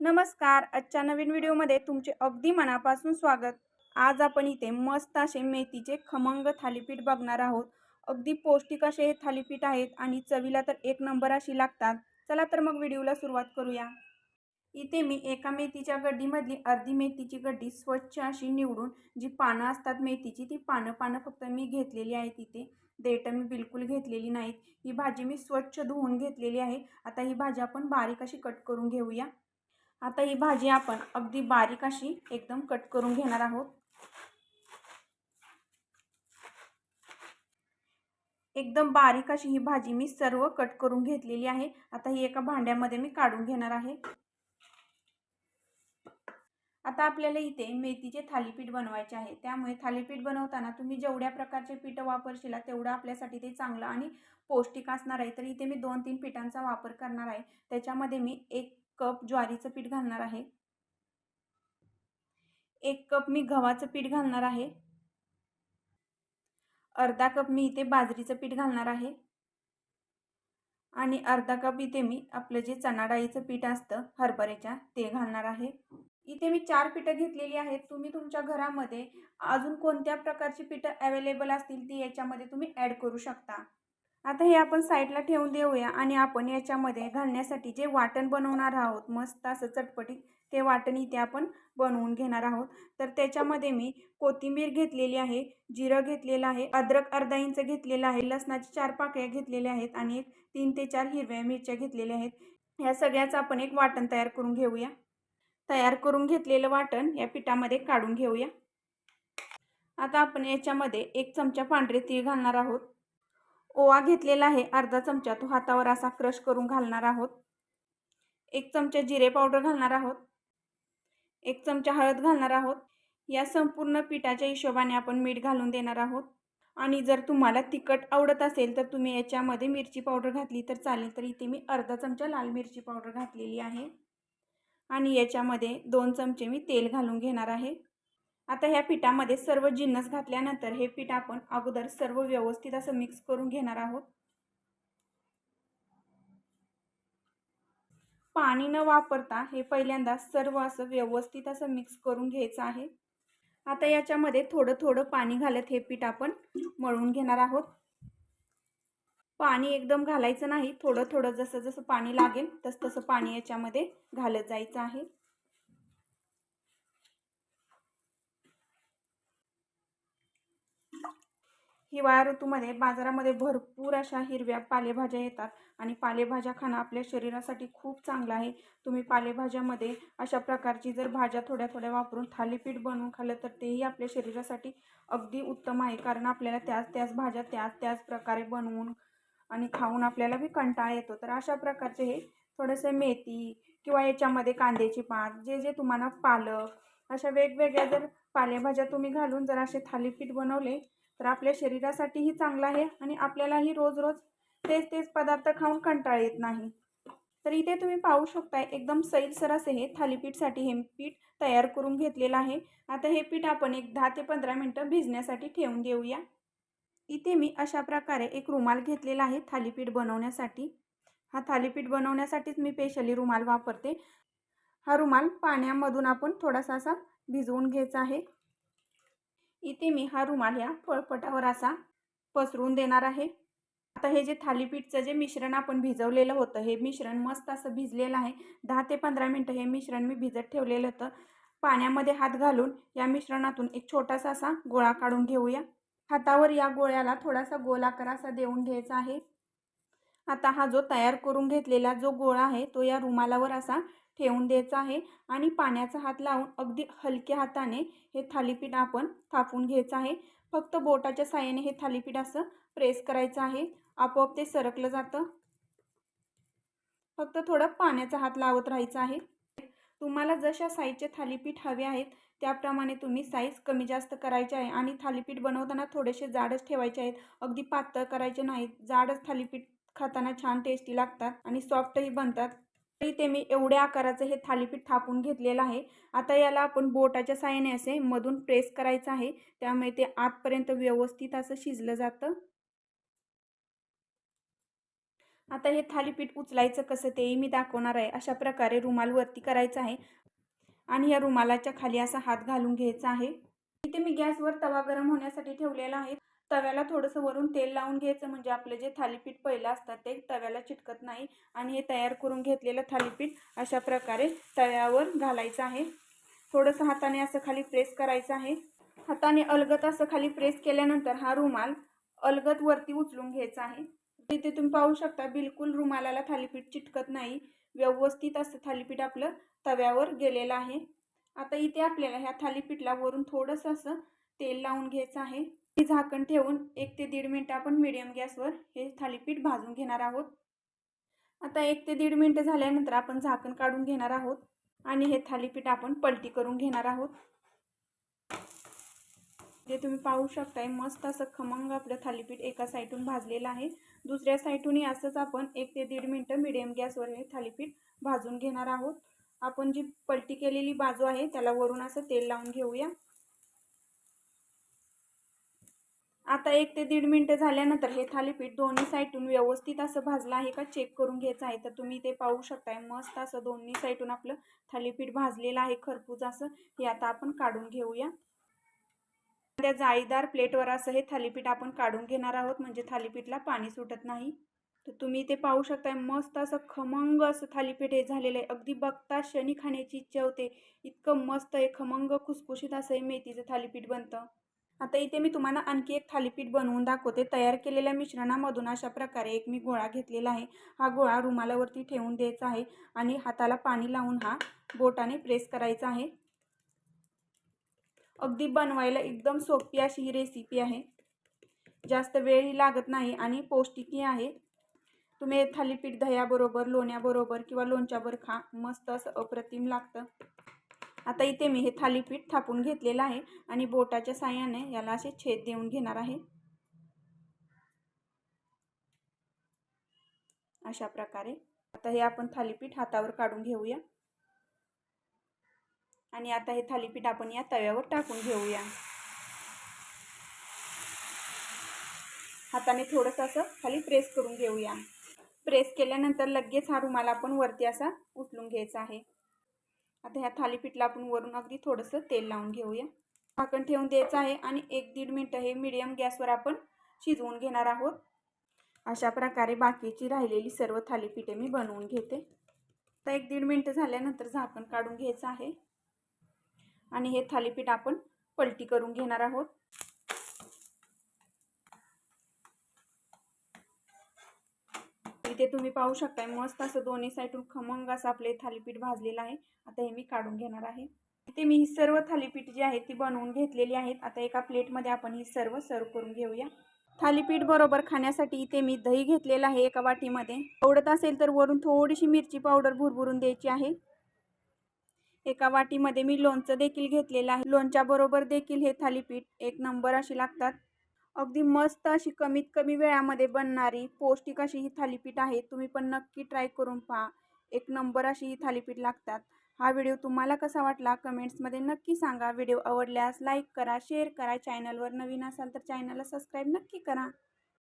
नमस्कार. आजच्या नवीन व्हिडिओमध्ये तुमचे अगदी मनापासून स्वागत. आज आपण इथे मस्त असे मेथीचे खमंग थालीपीठ बघणार आहोत. अगदी पौष्टिक असे हे थालीपीठ आहेत आणि चवीला तर एक नंबर अशी लागतात. चला तर मग व्हिडिओला सुरुवात करूया. इथे मी एका मेथीच्या गड्डीमधली अर्धी मेथीची गड्डी स्वच्छ अशी निवडून जी पानं असतात मेथीची ती पानं पानं फक्त मी घेतलेली आहेत इथे. देठं मी बिलकुल घेतलेली नाहीत. ही भाजी मी स्वच्छ धुवून घेतलेली आहे. आता ही भाजी आपण बारीक अशी कट करून घेऊया. आता ही भाजी आपण अगदी बारीक अशी एकदम कट करून घेणार आहोत. एकदम बारीक अशी ही भाजी मी सर्व कट करून घेतलेली आहे. आता ही एका भांड्यामध्ये मी काढून घेणार आहे. आता आपल्याला इथे मेथीचे थालीपीठ बनवायचे आहे. त्यामुळे थालीपीठ बनवताना तुम्ही जेवढ्या प्रकारचे पीठ वापरशील तेवढं आपल्यासाठी ते चांगलं आणि पौष्टिक असणार आहे. तर इथे मी दोन तीन पिठांचा वापर करणार आहे. त्याच्यामध्ये मी एक कप ज्वारीचं पीठ घालणार आहे. एक कप मी गव्हाचं पीठ घालणार आहे. अर्धा कप मी इथे बाजरीचं पीठ घालणार आहे. आणि अर्धा कप इथे मी आपलं जे चणा डाळीचं पीठ असतं हरभऱ्याच्या ते घालणार आहे. इथे मी चार पिठं घेतलेली आहेत. तुम्ही तुमच्या घरामध्ये अजून कोणत्या प्रकारची पिठं अवेलेबल असतील ती याच्यामध्ये तुम्ही ॲड करू शकता. आता हे आपण साईडला ठेवून देऊया आणि आपण याच्यामध्ये घालण्यासाठी जे वाटण बनवणार आहोत मस्त असं चटपटीत ते वाटण इथे आपण बनवून घेणार आहोत. तर त्याच्यामध्ये मी कोथिंबीर घेतलेली आहे जिरं घेतलेलं आहे अद्रक अर्धा इंच घेतलेलं आहे लसणाची चार पाकळ्या घेतलेल्या आहेत आणि एक तीन ते चार हिरव्या मिरच्या घेतलेल्या आहेत. ह्या सगळ्याचं आपण एक वाटण तयार करून घेऊया. तयार करून घेतलेलं वाटण या पिठामध्ये काढून घेऊया. आता आपण याच्यामध्ये एक चमचा पांढरे तीळ घालणार आहोत. ओवा घेतलेला आहे. अर्धा चमचा. तो हातावर असा क्रश करून घालणार आहोत. एक चमचा जिरे पावडर घालणार आहोत. एक चमचा हळद घालणार आहोत. या संपूर्ण पिठाच्या हिशोबाने आपण मीठ घालून देणार आहोत. आणि जर तुम्हाला तिखट आवडत असेल तर तुम्ही याच्यामध्ये मिरची पावडर घातली तर चालेल. तर इथे मी अर्धा चमचा लाल मिरची पावडर घातलेली आहे. आणि याच्यामध्ये दोन चमचे मी तेल घालून घेणार आहे. आता ह्या पिठामध्ये सर्व जिन्नस घातल्यानंतर हे पीठ आपण अगोदर सर्व व्यवस्थित असं मिक्स करून घेणार आहोत. पाणी न वापरता हे पहिल्यांदा सर्व असं व्यवस्थित असं मिक्स करून घ्यायचं आहे. आता याच्यामध्ये थोडं थोडं पाणी घालत हे पीठ आपण मळून घेणार आहोत. पाणी एकदम घालायचं नाही थोडं थोडं जसं जसं पाणी लागेल तसं तसं पाणी याच्यामध्ये घालत जायचं आहे. हिवाळा ऋतूमध्ये बाजारामध्ये भरपूर अशा हिरव्या पालेभाज्या येतात आणि पालेभाज्या खाणं आपल्या शरीरासाठी खूप चांगलं आहे. तुम्ही पालेभाज्यामध्ये अशा प्रकारची जर भाज्या थोड्या थोड्या वापरून थालीपीठ बनवून खाल्लं तर तेही आपल्या शरीरासाठी अगदी उत्तम आहे. कारण आपल्याला त्याच त्याच भाज्या त्याच त्याच प्रकारे बनवून आणि खाऊन आपल्याला बी कंटाळा येतो. तर अशा प्रकारचे हे थोडेसे मेथी किंवा याच्यामध्ये कांद्याची पात जे जे तुम्हाला पालक अशा वेगवेगळ्या जर पालेभाज्या तुम्ही घालून जर असे थालीपीठ बनवले तर आपल्या शरीरासाठीही चांगलं आहे आणि आपल्यालाही रोज रोज तेच तेच पदार्थ खाऊन कंटाळ येत नाही. तर इथे तुम्ही पाहू शकताय एकदम सैलसर असे हे थालीपीठसाठी हे पीठ तयार करून घेतलेलं आहे. आता हे पीठ आपण एक दहा ते पंधरा मिनटं भिजण्यासाठी ठेवून देऊया. इथे मी अशा प्रकारे एक रुमाल घेतलेला आहे थालीपीठ बनवण्यासाठी. हा थालीपीठ बनवण्यासाठीच मी स्पेशली रुमाल वापरते. हा रुमाल पाण्यामधून आपण थोडासा असा भिजवून घ्यायचा आहे. इथे मी हा रुमाल या फळफटावर असा पसरून देणार आहे. आता हे जे थालीपीठचं जे मिश्रण आपण भिजवलेलं होतं हे मिश्रण मस्त असं भिजलेलं आहे. दहा ते पंधरा मिनटं हे मिश्रण मी भिजत ठेवलेलं होतं. पाण्यामध्ये हात घालून या मिश्रणातून एक छोटासा असा गोळा काढून घेऊया. हातावर या गोळ्याला थोडासा गोलाकार असा देऊन घ्यायचा आहे. आता हा जो तयार करून घेतलेला जो गोळा आहे तो या रुमालावर असा ठेवून द्यायचं आहे आणि पाण्याचा हात लावून अगदी हलक्या हाताने हे थालीपीठ आपण थापून घ्यायचं आहे. फक्त बोटाच्या साह्याने हे थालीपीठ असं प्रेस करायचं आहे. आपोआप ते सरकलं जातं. फक्त थोडं पाण्याचा हात लावत राहायचं आहे. तुम्हाला जशा साईजचे थालीपीठ हवे आहेत त्याप्रमाणे तुम्ही साईज कमी जास्त करायचे आहे आणि थालीपीठ बनवताना थोडेसे जाडच ठेवायचे आहेत. अगदी पातळ करायचे नाहीत. जाडच थालीपीठ खाताना छान टेस्टी लागतात आणि सॉफ्टही बनतात. तरी ते मी एवढ्या आकाराचं हे थालीपीठ थापून घेतलेलं आहे. आता याला आपण बोटाच्या साह्याने असे मधून प्रेस करायचं आहे. त्यामुळे ते आतपर्यंत व्यवस्थित असं शिजलं जातं. आता हे थालीपीठ उचलायचं कसं तेही मी दाखवणार आहे. अशा प्रकारे रुमाल वरती करायचं आहे. आणि या रुमालाच्या खाली असा हात घालून घ्यायचा आहे. इथे मी गॅसवर तवा गरम होण्यासाठी ठेवलेला आहे. तव्याला थोडंसं वरून तेल लावून घ्यायचं म्हणजे आपलं जे थालीपीठ पहिलं असतं ते तव्याला चिटकत नाही. आणि हे तयार करून घेतलेलं थालीपीठ अशा प्रकारे तव्यावर घालायचं आहे. थोडंसं हाताने असं खाली प्रेस करायचं आहे. हाताने अलगत असं खाली प्रेस केल्यानंतर हा रुमाल अलगत वरती उचलून घ्यायचा आहे. तिथे तुम्ही पाहू शकता बिलकुल रुमालाला थालीपीठ चिटकत नाही. व्यवस्थित असं थालीपीठ आपलं तव्यावर गेलेलं आहे. आता इथे आपल्याला ह्या थालीपीठला वरून थोडंसं असं तेल लावून घ्यायचं आहे. हे झाकण ठेवून एक ते दीड मिनटं आपण मिडियम गॅसवर हे थालीपीठ भाजून घेणार आहोत. आता एक ते दीड मिनटं झाल्यानंतर आपण झाकण काढून घेणार आहोत आणि हे थालीपीठ आपण पलटी करून घेणार आहोत. जे तुम्ही पाहू शकताय मस्त असं खमंग आपलं थालीपीठ एका साईडून भाजलेलं आहे. दुसऱ्या साईडूनही असंच आपण एक ते दीड मिनटं मिडियम गॅसवर हे थालीपीठ भाजून घेणार आहोत. आपण जी पलटी केलेली बाजू आहे त्याला वरून असं तेल लावून घेऊया. आता एक ते दीड मिनटं झाल्यानंतर हे थालीपीठ दोन्ही साईडून व्यवस्थित असं भाजलं आहे का? चेक करून घ्यायचं आहे. तर तुम्ही ते पाहू शकताय. मस्त असं दोन्ही साईडून आपलं थालीपीठ भाजलेलं आहे. खरपूज असं हे आता आपण काढून घेऊया. त्या जाळीदार प्लेटवर असं हे थालीपीठ आपण काढून घेणार आहोत. म्हणजे थालीपीठला पाणी सुटत नाही. तर तुम्ही ते पाहू शकताय. मस्त असं खमंग असं थालीपीठ हे झालेलं आहे. अगदी बघता शनी खाण्याची इच्छा होते इतकं मस्त आहे. खमंग खुसखुशीत असं हे मेथीचं थालीपीठ बनतं. आता इथे मी तुम्हाला आणखी एक थालीपीठ बनवून दाखवते. तयार केलेल्या मिश्रणामधून अशा प्रकारे एक मी गोळा घेतलेला आहे. हा गोळा रुमालावरती ठेवून द्यायचा आहे आणि हाताला पाणी लावून हा बोटाने प्रेस करायचा आहे. अगदी बनवायला एकदम सोपी अशी ही रेसिपी आहे. जास्त वेळही लागत नाही आणि पौष्टिकही आहे. तुम्ही थालीपीठ दह्याबरोबर लोण्याबरोबर किंवा लोणच्यावर खा. मस्त असं अप्रतिम लागतं. आता इथे मी हे थालीपीठ थापून घेतलेलं आहे आणि बोटाच्या साह्याने याला असे छेद देऊन घेणार आहे. अशा प्रकारे. आता हे आपण थालीपीठ हातावर काढून घेऊया. आणि आता हे थालीपीठ आपण या तव्यावर टाकून घेऊया. हाताने थोडंसं असं खाली प्रेस करून घेऊया. प्रेस केल्यानंतर लगेच हा रुमाल आपण वरती असा उचलून घ्यायचा आहे. आता ह्या थालीपीठला आपण वरून अगदी थोडंसं तेल लावून घेऊया. झाकण ठेवून द्यायचं आहे आणि एक दीड मिनटं हे मिडियम गॅसवर आपण शिजवून घेणार आहोत. अशा प्रकारे बाकीची राहिलेली सर्व थालीपीठे मी बनवून घेते. तर एक दीड मिनटं झाल्यानंतर झाकण काढून घ्यायचं आहे. आणि हे थालीपीठ आपण पलटी करून घेणार आहोत. इथे तुम्ही पाहू शकताय मस्त असं दोन्ही साईडून खमंग असं आपले थालीपीठ भाजलेलं आहे. आता हे मी काढून घेणार आहे. इथे मी ही सर्व थालीपीठ जी आहेत ती बनवून घेतलेली आहेत. आता एका प्लेटमध्ये आपण ही सर्व सर्व करून घेऊया. थालीपीठ बरोबर खाण्यासाठी इथे मी दही घेतलेलं आहे एका वाटीमध्ये. आवडत असेल तर वरून थोडीशी मिरची पावडर भुरभुरून द्यायची आहे. एका वाटीमध्ये मी लोणचं देखील घेतलेलं आहे. लोणच्याबरोबर देखील हे थालीपीठ एक नंबर अशी लागतात. अगदी मस्त अशी कमीत कमी वेळामध्ये बनणारी पौष्टिक अशी ही थालीपीठ आहे. तुम्ही पण नक्की ट्राय करून पहा. एक नंबर अशी ही थालीपीठ लागतात. हा व्हिडिओ तुम्हाला कसा वाटला कमेंट्समध्ये नक्की सांगा. व्हिडिओ आवडल्यास लाईक करा शेअर करा. चॅनलवर नवीन असाल तर चॅनलला सबस्क्राईब नक्की करा.